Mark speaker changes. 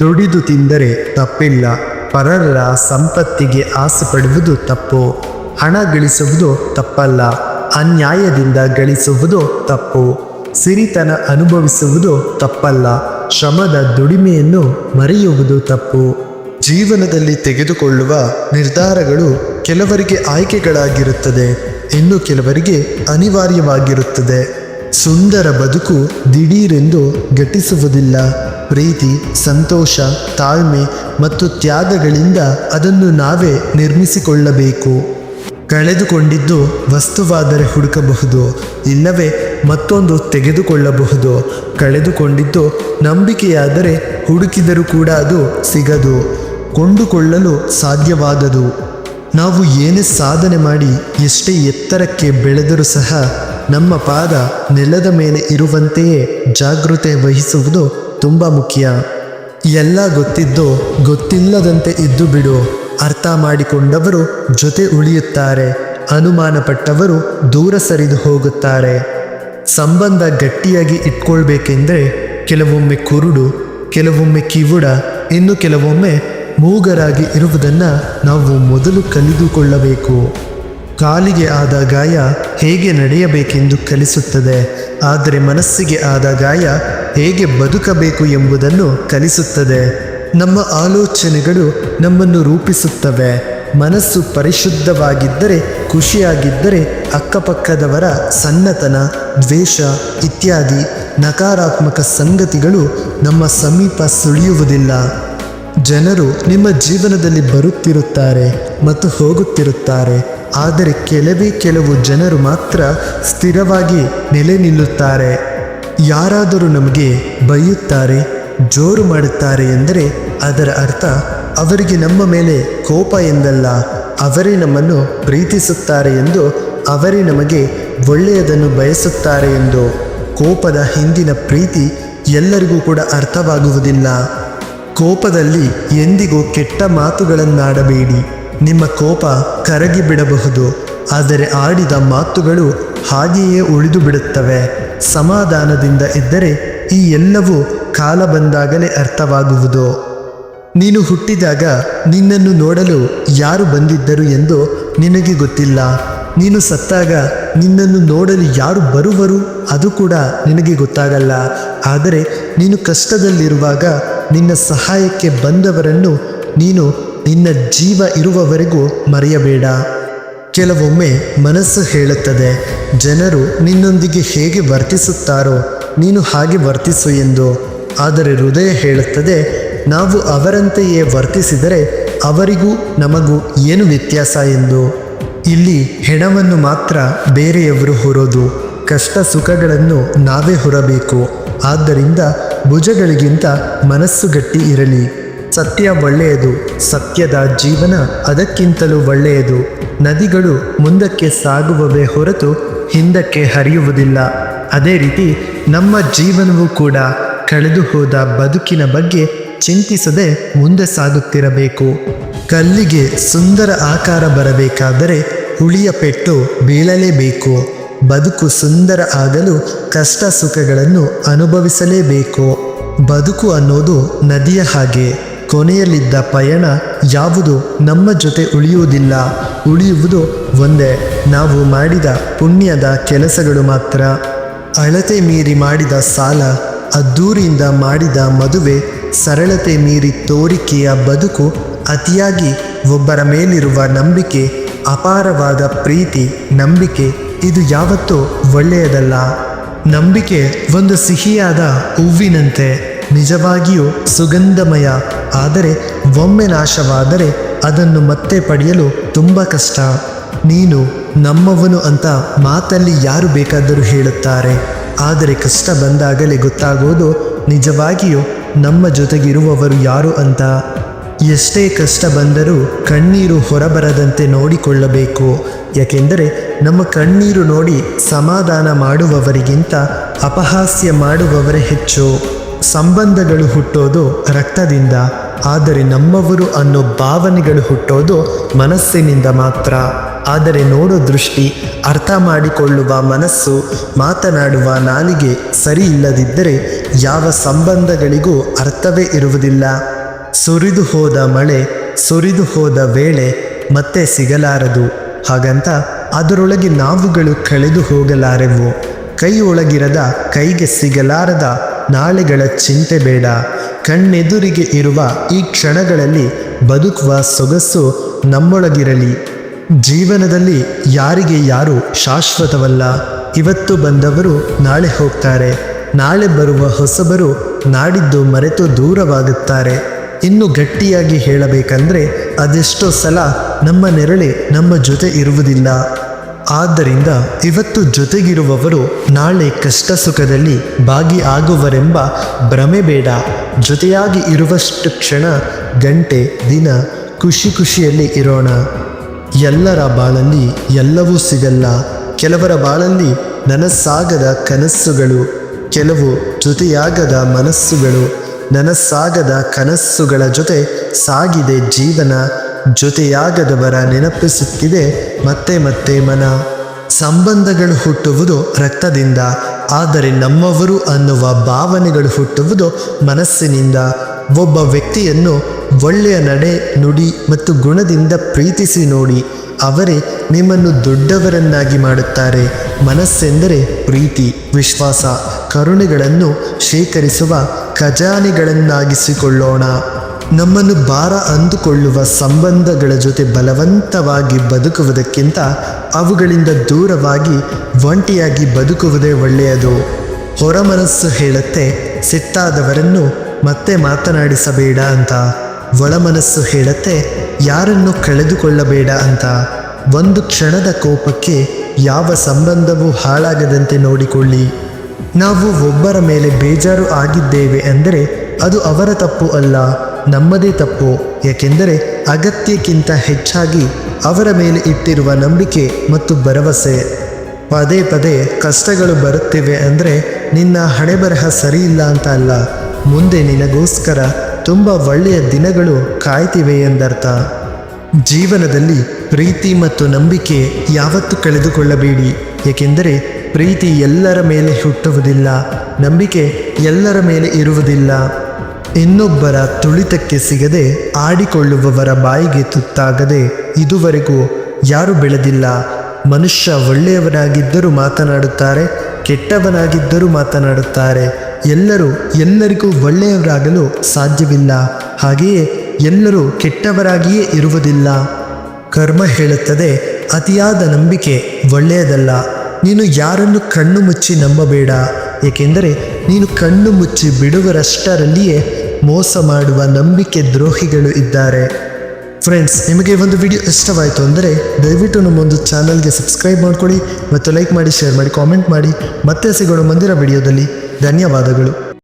Speaker 1: ದುಡಿದು ತಿಂದರೆ ತಪ್ಪಿಲ್ಲ. ಪರರ ಸಂಪತ್ತಿಗೆ ಆಸೆ ಪಡುವುದು ತಪ್ಪು. ಹಣ ಗಳಿಸುವುದು ತಪ್ಪಲ್ಲ. ಅನ್ಯಾಯದಿಂದ ಗಳಿಸುವುದು ತಪ್ಪು. ಸಿರಿತನ ಅನುಭವಿಸುವುದು ತಪ್ಪಲ್ಲ. ಶ್ರಮದ ದುಡಿಮೆಯನ್ನು ಮರೆಯುವುದು ತಪ್ಪು. ಜೀವನದಲ್ಲಿ ತೆಗೆದುಕೊಳ್ಳುವ ನಿರ್ಧಾರಗಳು ಕೆಲವರಿಗೆ ಆಯ್ಕೆಗಳಾಗಿರುತ್ತದೆ. ಇನ್ನು ಕೆಲವರಿಗೆ ಅನಿವಾರ್ಯವಾಗಿರುತ್ತದೆ. ಸುಂದರ ಬದುಕು ದಿಢೀರೆಂದು ಘಟಿಸುವುದಿಲ್ಲ. ಪ್ರೀತಿ, ಸಂತೋಷ, ತಾಳ್ಮೆ ಮತ್ತು ತ್ಯಾಗಗಳಿಂದ ಅದನ್ನು ನಾವೇ ನಿರ್ಮಿಸಿಕೊಳ್ಳಬೇಕು. ಕಳೆದುಕೊಂಡಿದ್ದು ವಸ್ತುವಾದರೆ ಹುಡುಕಬಹುದು, ಇಲ್ಲವೇ ಮತ್ತೊಂದು ತೆಗೆದುಕೊಳ್ಳಬಹುದು. ಕಳೆದುಕೊಂಡಿದ್ದು ನಂಬಿಕೆಯಾದರೆ ಹುಡುಕಿದರೂ ಕೂಡ ಅದು ಸಿಗದು, ಕೊಂಡುಕೊಳ್ಳಲು ಸಾಧ್ಯವಾದದು. ನಾವು ಏನೇ ಸಾಧನೆ ಮಾಡಿ ಎಷ್ಟೇ ಎತ್ತರಕ್ಕೆ ಬೆಳೆದರೂ ಸಹ ನಮ್ಮ ಪಾದ ನೆಲದ ಮೇಲೆ ಇರುವಂತೆಯೇ ಜಾಗೃತೆ ವಹಿಸುವುದು ತುಂಬ ಮುಖ್ಯ. ಎಲ್ಲ ಗೊತ್ತಿದ್ದು ಗೊತ್ತಿಲ್ಲದಂತೆ ಇದ್ದು ಬಿಡು. ಅರ್ಥ ಮಾಡಿಕೊಂಡವರು ಜೊತೆ ಉಳಿಯುತ್ತಾರೆ. ಅನುಮಾನಪಟ್ಟವರು ದೂರ ಸರಿದು ಹೋಗುತ್ತಾರೆ. ಸಂಬಂಧ ಗಟ್ಟಿಯಾಗಿ ಇಟ್ಕೊಳ್ಬೇಕೆಂದರೆ ಕೆಲವೊಮ್ಮೆ ಕುರುಡು, ಕೆಲವೊಮ್ಮೆ ಕಿವುಡ, ಇನ್ನು ಕೆಲವೊಮ್ಮೆ ಮೂಗರಾಗಿ ಇರುವುದನ್ನು ನಾವು ಮೊದಲು ಕಲಿದುಕೊಳ್ಳಬೇಕು. ಕಾಲಿಗೆ ಆದ ಗಾಯ ಹೇಗೆ ನಡೆಯಬೇಕೆಂದು ಕಲಿಸುತ್ತದೆ. ಆದರೆ ಮನಸ್ಸಿಗೆ ಆದ ಗಾಯ ಹೇಗೆ ಬದುಕಬೇಕು ಎಂಬುದನ್ನು ಕಲಿಸುತ್ತದೆ. ನಮ್ಮ ಆಲೋಚನೆಗಳು ನಮ್ಮನ್ನು ರೂಪಿಸುತ್ತವೆ. ಮನಸ್ಸು ಪರಿಶುದ್ಧವಾಗಿದ್ದರೆ, ಖುಷಿಯಾಗಿದ್ದರೆ, ಅಕ್ಕಪಕ್ಕದವರ ಸಣ್ಣತನ ದ್ವೇಷ ಇತ್ಯಾದಿ ನಕಾರಾತ್ಮಕ ಸಂಗತಿಗಳು ನಮ್ಮ ಸಮೀಪ ಸುಳಿಯುವುದಿಲ್ಲ. ಜನರು ನಿಮ್ಮ ಜೀವನದಲ್ಲಿ ಬರುತ್ತಿರುತ್ತಾರೆ ಮತ್ತು ಹೋಗುತ್ತಿರುತ್ತಾರೆ. ಆದರೆ ಕೆಲವೇ ಕೆಲವು ಜನರು ಮಾತ್ರ ಸ್ಥಿರವಾಗಿ ನೆಲೆ ನಿಲ್ಲುತ್ತಾರೆ ಯಾರಾದರೂ ನಮಗೆ ಬೈಯುತ್ತಾರೆ, ಜೋರು ಮಾಡುತ್ತಾರೆ ಎಂದರೆ ಅದರ ಅರ್ಥ ಅವರಿಗೆ ನಮ್ಮ ಮೇಲೆ ಕೋಪ ಎಂದಲ್ಲ, ಅವರೇ ನಮ್ಮನ್ನು ಪ್ರೀತಿಸುತ್ತಾರೆ ಎಂದು ಅವರೇ ನಮಗೆ ಒಳ್ಳೆಯದನ್ನು ಬಯಸುತ್ತಾರೆ ಎಂದು. ಕೋಪದ ಹಿಂದಿನ ಪ್ರೀತಿ ಎಲ್ಲರಿಗೂ ಕೂಡ ಅರ್ಥವಾಗುವುದಿಲ್ಲ. ಕೋಪದಲ್ಲಿ ಎಂದಿಗೂ ಕೆಟ್ಟ ಮಾತುಗಳನ್ನಾಡಬೇಡಿ. ನಿಮ್ಮ ಕೋಪ ಕರಗಿ ಬಿಡಬಹುದು ಆದರೆ ಆಡಿದ ಮಾತುಗಳು ಹಾಗೆಯೇ ಉಳಿದು ಬಿಡುತ್ತವೆ ಸಮಾಧಾನದಿಂದ ಇದ್ದರೆ ಈ ಎಲ್ಲವೂ ಕಾಲ ಬಂದಾಗಲೇ ಅರ್ಥವಾಗುವುದು. ನೀನು ಹುಟ್ಟಿದಾಗ ನಿನ್ನನ್ನು ನೋಡಲು ಯಾರು ಬಂದಿದ್ದರು ಎಂದು ನಿನಗೆ ಗೊತ್ತಿಲ್ಲ. ನೀನು ಸತ್ತಾಗ ನಿನ್ನನ್ನು ನೋಡಲು ಯಾರು ಬರುವರು ಅದು ಕೂಡ ನಿನಗೆ ಗೊತ್ತಾಗಲ್ಲ. ಆದರೆ ನೀನು ಕಷ್ಟದಲ್ಲಿರುವಾಗ ನಿನ್ನ ಸಹಾಯಕ್ಕೆ ಬಂದವರನ್ನು ನೀನು ನಿನ್ನ ಜೀವ ಇರುವವರೆಗೂ ಮರೆಯಬೇಡ. ಕೆಲವೊಮ್ಮೆ ಮನಸ್ಸು ಹೇಳುತ್ತದೆ, ಜನರು ನಿನ್ನೊಂದಿಗೆ ಹೇಗೆ ವರ್ತಿಸುತ್ತಾರೋ, ನೀನು ಹಾಗೆ ವರ್ತಿಸು ಎಂದು. ಆದರೆ ಹೃದಯ ಹೇಳುತ್ತದೆ, ನಾವು ಅವರಂತೆಯೇ ವರ್ತಿಸಿದರೆ ಅವರಿಗೂ ನಮಗೂ ಏನು ವ್ಯತ್ಯಾಸ ಎಂದು. ಇಲ್ಲಿ ಹೆಣವನ್ನು ಮಾತ್ರ ಬೇರೆಯವರು ಹೊರೋದು, ಕಷ್ಟ ಸುಖಗಳನ್ನು ನಾವೇ ಹೊರಬೇಕು. ಆದ್ದರಿಂದ ಭುಜಗಳಿಗಿಂತ ಮನಸ್ಸು ಗಟ್ಟಿ ಇರಲಿ. ಸತ್ಯ ಒಳ್ಳೆಯದು, ಸತ್ಯದ ಜೀವನ ಅದಕ್ಕಿಂತಲೂ ಒಳ್ಳೆಯದು. ನದಿಗಳು ಮುಂದಕ್ಕೆ ಸಾಗುವವೇ ಹೊರತು ಹಿಂದಕ್ಕೆ ಹರಿಯುವುದಿಲ್ಲ. ಅದೇ ರೀತಿ ನಮ್ಮ ಜೀವನವೂ ಕೂಡ ಕಳೆದು ಹೋದ ಬದುಕಿನ ಬಗ್ಗೆ ಚಿಂತಿಸದೆ ಮುಂದೆ ಸಾಗುತ್ತಿರಬೇಕು. ಕಲ್ಲಿಗೆ ಸುಂದರ ಆಕಾರ ಬರಬೇಕಾದರೆ ಹುಳಿಯ ಪೆಟ್ಟು ಬೀಳಲೇಬೇಕು. ಬದುಕು ಸುಂದರ ಆಗಲು ಕಷ್ಟ ಸುಖಗಳನ್ನು ಅನುಭವಿಸಲೇಬೇಕು. ಬದುಕು ಅನ್ನೋದು ನದಿಯ ಹಾಗೆ, ಕೊನೆಯಲ್ಲಿದ್ದ ಪಯಣ ಯಾವುದು ನಮ್ಮ ಜೊತೆ ಉಳಿಯುವುದಿಲ್ಲ. ಉಳಿಯುವುದು ಒಂದೇ. ನಾವು ಮಾಡಿದ ಪುಣ್ಯದ ಕೆಲಸಗಳು ಮಾತ್ರ. ಅಳತೆ ಮೀರಿ ಮಾಡಿದ ಸಾಲ, ಅದ್ದೂರಿಯಿಂದ ಮಾಡಿದ ಮದುವೆ, ಸರಳತೆ ಮೀರಿ ತೋರಿಕೆಯ ಬದುಕು, ಅತಿಯಾಗಿ ಒಬ್ಬರ ಮೇಲಿರುವ ನಂಬಿಕೆ, ಅಪಾರವಾದ ಪ್ರೀತಿ, ನಂಬಿಕೆ, ಇದು ಯಾವತ್ತೂ ಒಳ್ಳೆಯದಲ್ಲ. ನಂಬಿಕೆ ಒಂದು ಸಿಹಿಯಾದ ಹೂವಿನಂತೆ, ನಿಜವಾಗಿಯೂ ಸುಗಂಧಮಯ, ಆದರೆ ಒಮ್ಮೆ ನಾಶವಾದರೆ ಅದನ್ನು ಮತ್ತೆ ಪಡೆಯಲು ತುಂಬ ಕಷ್ಟ. ನೀನು ನಮ್ಮವನು ಅಂತ ಮಾತಲ್ಲಿ ಯಾರು ಬೇಕಾದರೂ ಹೇಳುತ್ತಾರೆ. ಆದರೆ ಕಷ್ಟ ಬಂದಾಗಲೇ ಗೊತ್ತಾಗೋದು ನಿಜವಾಗಿಯೂ ನಮ್ಮ ಜೊತೆಗಿರುವವರು ಯಾರು ಅಂತ. ಎಷ್ಟೇ ಕಷ್ಟ ಬಂದರೂ ಕಣ್ಣೀರು ಹೊರಬರದಂತೆ ನೋಡಿಕೊಳ್ಳಬೇಕು. ಯಾಕೆಂದರೆ ನಮ್ಮ ಕಣ್ಣೀರು ನೋಡಿ ಸಮಾಧಾನ ಮಾಡುವವರಿಗಿಂತ ಅಪಹಾಸ್ಯ ಮಾಡುವವರೇ ಹೆಚ್ಚು. ಸಂಬಂಧಗಳು ಹುಟ್ಟೋದು ರಕ್ತದಿಂದ. ಆದರೆ ನಮ್ಮವರು ಅನ್ನೋ ಭಾವನೆಗಳು ಹುಟ್ಟೋದು ಮನಸ್ಸಿನಿಂದ ಮಾತ್ರ. ಆದರೆ ನೋಡೋ ದೃಷ್ಟಿ, ಅರ್ಥ ಮಾಡಿಕೊಳ್ಳುವ ಮನಸ್ಸು, ಮಾತನಾಡುವ ನಾಲಿಗೆ ಸರಿ ಇಲ್ಲದಿದ್ದರೆ ಯಾವ ಸಂಬಂಧಗಳಿಗೂ ಅರ್ಥವೇ ಇರುವುದಿಲ್ಲ. ಸುರಿದು ಹೋದ ಮಳೆ, ಸುರಿದು ಹೋದ ವೇಳೆ ಮತ್ತೆ ಸಿಗಲಾರದು. ಹಾಗಂತ ಅದರೊಳಗೆ ನಾವುಗಳು ಕಳೆದು ಹೋಗಲಾರೆವು. ಕೈ ಒಳಗಿರದ ಕೈಗೆ ಸಿಗಲಾರದ ನಾಳೆಗಳ ಚಿಂತೆ ಬೇಡ. ಕಣ್ಣೆದುರಿಗೆ ಇರುವ ಈ ಕ್ಷಣಗಳಲ್ಲಿ ಬದುಕುವ ಸೊಗಸು ನಮ್ಮೊಳಗಿರಲಿ. ಜೀವನದಲ್ಲಿ ಯಾರಿಗೆ ಯಾರು ಶಾಶ್ವತವಲ್ಲ. ಇವತ್ತು ಬಂದವರು ನಾಳೆ ಹೋಗ್ತಾರೆ. ನಾಳೆ ಬರುವ ಹೊಸಬರು ನಾಡಿದ್ದು ಮರೆತು ದೂರವಾಗುತ್ತಾರೆ. ಇನ್ನು ಗಟ್ಟಿಯಾಗಿ ಹೇಳಬೇಕಂದ್ರೆ, ಅದೆಷ್ಟೋ ಸಲ ನಮ್ಮ ನೆರಳೆ ನಮ್ಮ ಜೊತೆ ಇರುವುದಿಲ್ಲ. ಆದ್ದರಿಂದ ಇವತ್ತು ಜೊತೆಗಿರುವವರು ನಾಳೆ ಕಷ್ಟ ಸುಖದಲ್ಲಿ ಭಾಗಿ ಆಗುವರೆಂಬ ಭ್ರಮೆ ಬೇಡ. ಜೊತೆಯಾಗಿ ಇರುವಷ್ಟು ಕ್ಷಣ, ಗಂಟೆ, ದಿನ ಖುಷಿ ಖುಷಿಯಲ್ಲಿ ಇರೋಣ. ಎಲ್ಲರ ಬಾಳಲ್ಲಿ ಎಲ್ಲವೂ ಸಿಗಲ್ಲ. ಕೆಲವರ ಬಾಳಲ್ಲಿ ನನಸಾಗದ ಕನಸುಗಳು. ಕೆಲವು ಜೊತೆಯಾಗದ ಮನಸ್ಸುಗಳು. ನನಸಾಗದ ಕನಸುಗಳ ಜೊತೆ ಸಾಗಿದೆ ಜೀವನ. ಜೊತೆಯಾಗದವರ ನೆನಪಿಸುತ್ತಿದೆ ಮತ್ತೆ ಮತ್ತೆ ಮನ. ಸಂಬಂಧಗಳು ಹುಟ್ಟುವುದು ರಕ್ತದಿಂದ, ಆದರೆ ನಮ್ಮವರು ಅನ್ನುವ ಭಾವನೆಗಳು ಹುಟ್ಟುವುದು ಮನಸ್ಸಿನಿಂದ. ಒಬ್ಬ ವ್ಯಕ್ತಿಯನ್ನು ಒಳ್ಳೆಯ ನಡೆ, ನುಡಿ ಮತ್ತು ಗುಣದಿಂದ ಪ್ರೀತಿಸಿ ನೋಡಿ, ಅವರೇ ನಿಮ್ಮನ್ನು ದೊಡ್ಡವರನ್ನಾಗಿ ಮಾಡುತ್ತಾರೆ. ಮನಸ್ಸೆಂದರೆ ಪ್ರೀತಿ, ವಿಶ್ವಾಸ, ಕರುಣೆಗಳನ್ನು ಶೇಖರಿಸುವ ಖಜಾನೆಗಳನ್ನಾಗಿಸಿಕೊಳ್ಳೋಣ. ನಮ್ಮನ್ನು ಭಾರ ಅಂದುಕೊಳ್ಳುವ ಸಂಬಂಧಗಳ ಜೊತೆ ಬಲವಂತವಾಗಿ ಬದುಕುವುದಕ್ಕಿಂತ ಅವುಗಳಿಂದ ದೂರವಾಗಿ ಒಂಟಿಯಾಗಿ ಬದುಕುವುದೇ ಒಳ್ಳೆಯದು. ಹೊರಮನಸ್ಸು ಹೇಳುತ್ತೆ, ಸಿಟ್ಟಾದವರನ್ನು ಮತ್ತೆ ಮಾತನಾಡಿಸಬೇಡ ಅಂತ. ಒಳಮನಸ್ಸು ಹೇಳುತ್ತೆ, ಯಾರನ್ನು ಕಳೆದುಕೊಳ್ಳಬೇಡ ಅಂತ. ಒಂದು ಕ್ಷಣದ ಕೋಪಕ್ಕೆ ಯಾವ ಸಂಬಂಧವೂ ಹಾಳಾಗದಂತೆ ನೋಡಿಕೊಳ್ಳಿ. ನಾವು ಒಬ್ಬರ ಮೇಲೆ ಬೇಜಾರು ಆಗಿದ್ದೇವೆ ಅಂದರೆ ಅದು ಅವರ ತಪ್ಪು ಅಲ್ಲ. ನಮ್ಮದೇ ತಪ್ಪು, ಏಕೆಂದರೆ ಅಗತ್ಯಕ್ಕಿಂತ ಹೆಚ್ಚಾಗಿ ಅವರ ಮೇಲೆ ಇಟ್ಟಿರುವ ನಂಬಿಕೆ ಮತ್ತು ಭರವಸೆ. ಪದೇ ಪದೇ ಕಷ್ಟಗಳು ಬರುತ್ತಿವೆ ಅಂದರೆ ನಿನ್ನ ಹಣೆ ಬರಹ ಸರಿಯಿಲ್ಲ ಅಂತ ಅಲ್ಲ. ಮುಂದೆ ನಿನಗೋಸ್ಕರ ತುಂಬ ಒಳ್ಳೆಯ ದಿನಗಳು ಕಾಯ್ತಿವೆ ಎಂದರ್ಥ. ಜೀವನದಲ್ಲಿ ಪ್ರೀತಿ ಮತ್ತು ನಂಬಿಕೆ ಯಾವತ್ತೂ ಕಳೆದುಕೊಳ್ಳಬೇಡಿ, ಏಕೆಂದರೆ ಪ್ರೀತಿ ಎಲ್ಲರ ಮೇಲೆ ಹುಟ್ಟುವುದಿಲ್ಲ, ನಂಬಿಕೆ ಎಲ್ಲರ ಮೇಲೆ ಇರುವುದಿಲ್ಲ. ಇನ್ನೊಬ್ಬರ ತುಳಿತಕ್ಕೆ ಸಿಗದೆ ಆಡಿಕೊಳ್ಳುವವರ ಬಾಯಿಗೆ ತುತ್ತಾಗದೆ ಇದುವರೆಗೂ ಯಾರು ಬೆಳೆದಿಲ್ಲ. ಮನುಷ್ಯ ಒಳ್ಳೆಯವನಾಗಿದ್ದರೂ ಮಾತನಾಡುತ್ತಾರೆ, ಕೆಟ್ಟವನಾಗಿದ್ದರೂ ಮಾತನಾಡುತ್ತಾರೆ. ಎಲ್ಲರೂ ಎಲ್ಲರಿಗೂ ಒಳ್ಳೆಯವರಾಗಲು ಸಾಧ್ಯವಿಲ್ಲ. ಹಾಗೆಯೇ ಎಲ್ಲರೂ ಕೆಟ್ಟವರಾಗಿಯೇ ಇರುವುದಿಲ್ಲ. ಕರ್ಮ ಹೇಳುತ್ತದೆ, ಅತಿಯಾದ ನಂಬಿಕೆ ಒಳ್ಳೆಯದಲ್ಲ. ನೀನು ಯಾರನ್ನು ಕಣ್ಣು ಮುಚ್ಚಿ ನಂಬಬೇಡ, ಏಕೆಂದರೆ ನೀನು ಕಣ್ಣು ಮುಚ್ಚಿ ಬಿಡುವರಷ್ಟರಲ್ಲಿಯೇ ಮೋಸ ಮಾಡುವ ನಂಬಿಕೆ ದ್ರೋಹಿಗಳು ಇದ್ದಾರೆ. ಫ್ರೆಂಡ್ಸ್ ನಿಮಗೆ ಒಂದು ವಿಡಿಯೋ ಇಷ್ಟವಾಯಿತು ಅಂದರೆ ದಯವಿಟ್ಟು ನಮ್ಮೊಂದು ಚಾನಲ್ಗೆ ಸಬ್ಸ್ಕ್ರೈಬ್ ಮಾಡ್ಕೊಳ್ಳಿ ಮತ್ತು ಲೈಕ್ ಮಾಡಿ ಶೇರ್ ಮಾಡಿ ಕಾಮೆಂಟ್ ಮಾಡಿ. ಮತ್ತೆ ಸಿಗೋಣ ಮುಂದಿನ ವಿಡಿಯೋದಲ್ಲಿ ಧನ್ಯವಾದಗಳು.